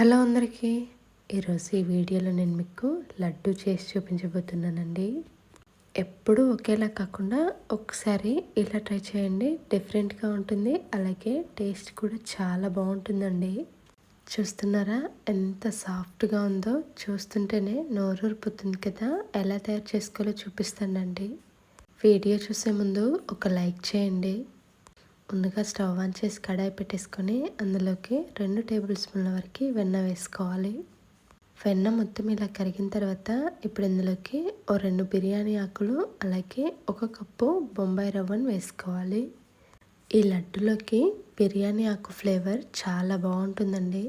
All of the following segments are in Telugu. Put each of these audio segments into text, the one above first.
హలో అందరికీ. ఈరోజు ఈ వీడియోలో నేను మీకు లడ్డు చేసి చూపించబోతున్నానండి. ఎప్పుడూ ఒకేలా కాకుండా ఒకసారి ఇలా ట్రై చేయండి. డిఫరెంట్గా ఉంటుంది. అలాగే టేస్ట్ కూడా చాలా బాగుంటుందండి. చూస్తున్నారా? ఎంత సాఫ్ట్గా ఉందో. చూస్తుంటేనే నోరూరిపోతుంది కదా. ఎలా తయారు చేసుకోవాలో చూపిస్తానండి. వీడియో చూసే ముందు ఒక లైక్ చేయండి. ముందుగా స్టవ్ ఆన్ చేసి కడాయి పెట్టేసుకొని అందులోకి రెండు టేబుల్ స్పూన్ల వరకు వెన్న వేసుకోవాలి. వెన్న మొత్తం ఇలా కరిగిన తర్వాత ఇప్పుడు ఇందులోకి ఓ రెండు బిర్యానీ ఆకులు అలాగే ఒక కప్పు బొంబాయి రవ్వను వేసుకోవాలి. ఈ లడ్డులోకి బిర్యానీ ఆకు ఫ్లేవర్ చాలా బాగుంటుందండి.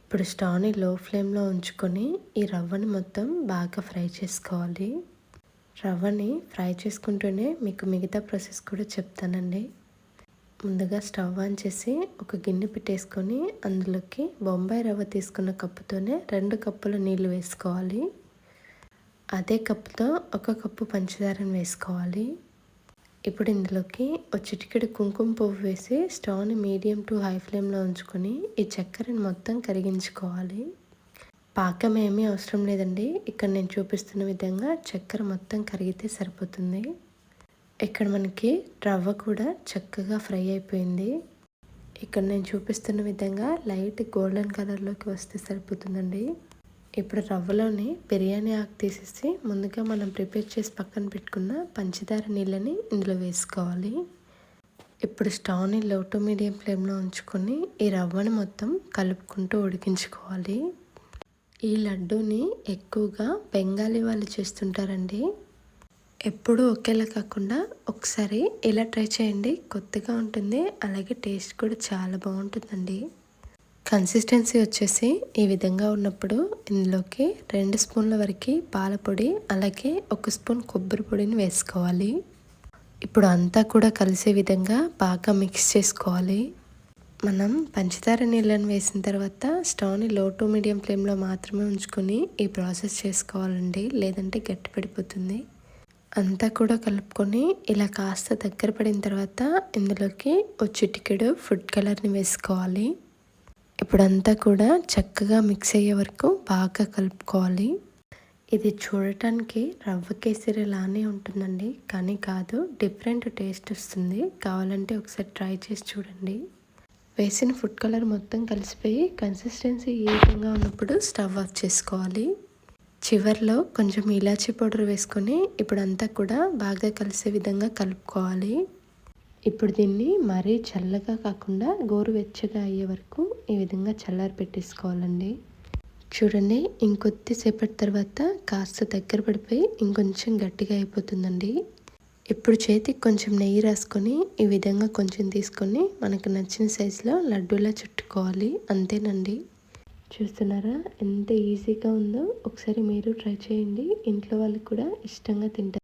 ఇప్పుడు స్టవ్ని లో ఫ్లేమ్లో ఉంచుకొని ఈ రవ్వని మొత్తం బాగా ఫ్రై చేసుకోవాలి. రవ్వని ఫ్రై చేసుకుంటూనే మీకు మిగతా ప్రాసెస్ కూడా చెప్తానండి. ముందుగా స్టవ్ ఆన్ చేసి ఒక గిన్నె పెట్టేసుకొని అందులోకి బొంబాయి రవ్వ తీసుకున్న కప్పుతోనే రెండు కప్పుల నీళ్ళు వేసుకోవాలి. అదే కప్పుతో ఒక కప్పు పంచదారను వేసుకోవాలి. ఇప్పుడు ఇందులోకి ఒక చిటికెడు కుంకుమ పువ్వు వేసి స్టవ్ని మీడియం టు హై ఫ్లేమ్లో ఉంచుకొని ఈ చక్కెరని మొత్తం కరిగించుకోవాలి. పాకం ఏమీ అవసరం లేదండి. ఇక్కడ నేను చూపిస్తున్న విధంగా చక్కెర మొత్తం కరిగితే సరిపోతుంది. ఇక్కడ మనకి రవ్వ కూడా చక్కగా ఫ్రై అయిపోయింది. ఇక్కడ నేను చూపిస్తున్న విధంగా లైట్ గోల్డెన్ కలర్లోకి వస్తే సరిపోతుందండి. ఇప్పుడు రవ్వలోని బిర్యానీ ఆకు తీసేసి ముందుగా మనం ప్రిపేర్ చేసి పక్కన పెట్టుకున్న పంచదార నీళ్ళని ఇందులో వేసుకోవాలి. ఇప్పుడు స్టవ్ని లో టు మీడియం ఫ్లేమ్లో ఉంచుకొని ఈ రవ్వని మొత్తం కలుపుకుంటూ ఉడికించుకోవాలి. ఈ లడ్డూని ఎక్కువగా బెంగాలీ వాళ్ళు చేస్తుంటారండి. ఎప్పుడూ ఒకేలా కాకుండా ఒకసారి ఇలా ట్రై చేయండి. కొత్తగా ఉంటుంది. అలాగే టేస్ట్ కూడా చాలా బాగుంటుందండి. కన్సిస్టెన్సీ వచ్చేసి ఈ విధంగా ఉన్నప్పుడు ఇందులోకి రెండు స్పూన్ల వరకు పాలపొడి అలాగే ఒక స్పూన్ కొబ్బరి పొడిని వేసుకోవాలి. ఇప్పుడు అంతా కూడా కలిసే విధంగా బాగా మిక్స్ చేసుకోవాలి. మనం పంచదార నీళ్ళని వేసిన తర్వాత స్టవ్ని లో టు మీడియం ఫ్లేమ్లో మాత్రమే ఉంచుకొని ఈ ప్రాసెస్ చేసుకోవాలండి. లేదంటే గట్టి పడిపోతుంది. అంతా కూడా కలుపుకొని ఇలా కాస్త దగ్గర పడిన తర్వాత ఇందులోకి ఒక చిటికెడు ఫుడ్ కలర్ని వేసుకోవాలి. ఇప్పుడంతా కూడా చక్కగా మిక్స్ అయ్యే వరకు బాగా కలుపుకోవాలి. ఇది చూడటానికి రవ్వ కేసరి లానే ఉంటుందండి కానీ కాదు డిఫరెంట్ టేస్ట్ వస్తుంది. కావాలంటే ఒకసారి ట్రై చేసి చూడండి. వేసిన ఫుడ్ కలర్ మొత్తం కలిసిపోయి కన్సిస్టెన్సీ ఈ విధంగా ఉన్నప్పుడు స్టవ్ ఆఫ్ చేసుకోవాలి. చివర్లో కొంచెం ఇలాచీ పౌడర్ వేసుకొని ఇప్పుడంతా కూడా బాగా కలిసే విధంగా కలుపుకోవాలి. ఇప్పుడు దీన్ని మరీ చల్లగా కాకుండా గోరువెచ్చగా అయ్యే వరకు ఈ విధంగా చల్లారి పెట్టేసుకోవాలండి. చూడండి ఇంకొద్దిసేపటి తర్వాత కాస్త దగ్గర పడిపోయి ఇంకొంచెం గట్టిగా అయిపోతుందండి. ఇప్పుడు చేతికి కొంచెం నెయ్యి రాసుకొని ఈ విధంగా కొంచెం తీసుకొని మనకు నచ్చిన సైజులో లడ్డూలా చుట్టుకోవాలి. అంతేనండి. చూస్తున్నారా? ఎంత ఈజీగా ఉందో ఒకసారి మీరు ట్రై చేయండి. ఇంట్లో వాళ్ళు కూడా ఇష్టంగా తింటారు.